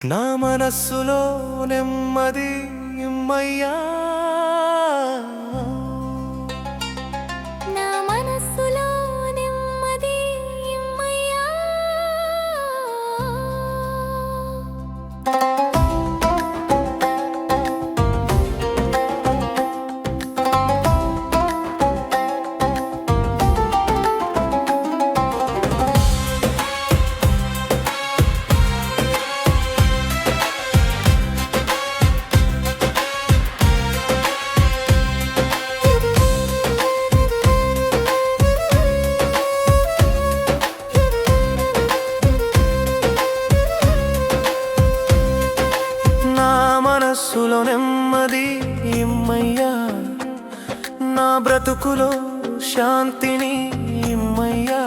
నా మనస్సులో నెమ్మది ఇమ్మయ్యా మనస్సులో నెమ్మది ఇమ్మయ్యా. నా బ్రతుకులో శాంతిని ఇమ్మయ్యా.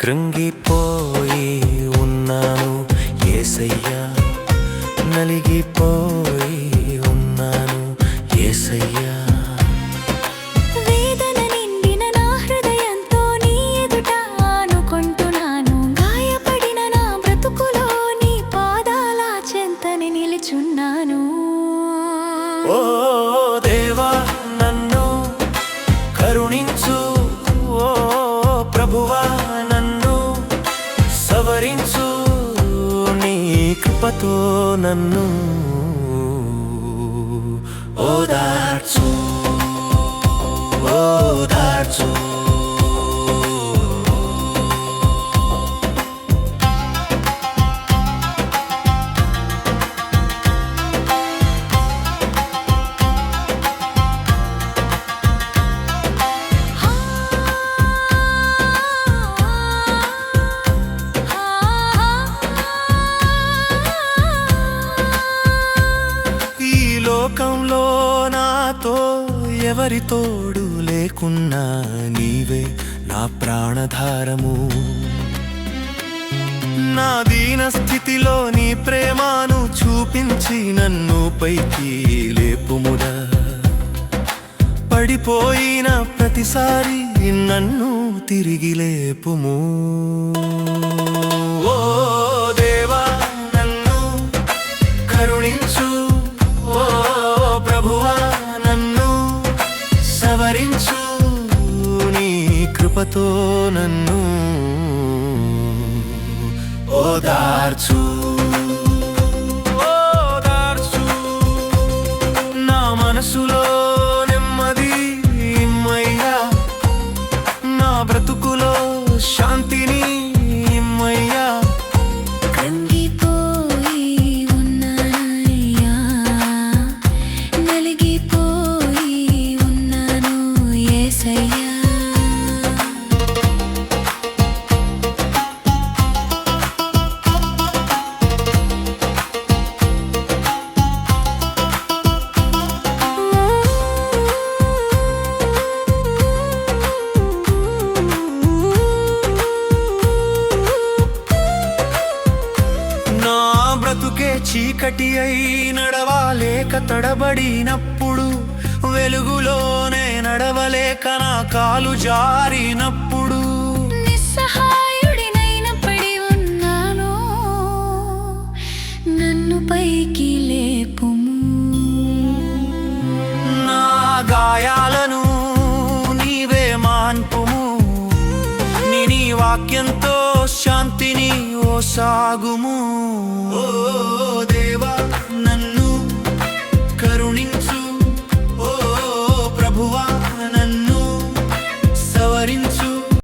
కృంగిపోయి ఉన్నాను ఏసయ్యా. నలిగిపోయి కృపతో నన్ను ఓదా ఎవరి తోడు లేకున్నా నీవే నా ప్రాణధారము. నా దీన స్థితిలో నీ ప్రేమను చూపించి నన్ను పైకి లేపుముదా పడిపోయిన ప్రతిసారి నన్ను తిరిగి లేపుము. స్మరించు నీ కృపతో నన్ను ఓదార్చు. ఓదార్చు చీకటి అయి నడవాలేక తడబడినప్పుడు వెలుగులోనే నడవలేక నా కాలు జారినప్పుడు నిస్సహాయుడినైన పడి ఉన్నాను నన్ను పైకి లేపుము. నా గాయాలను నీవే మాన్పుము. నీ నీ వాక్యంతో శాంతిని ఓ సాగుము.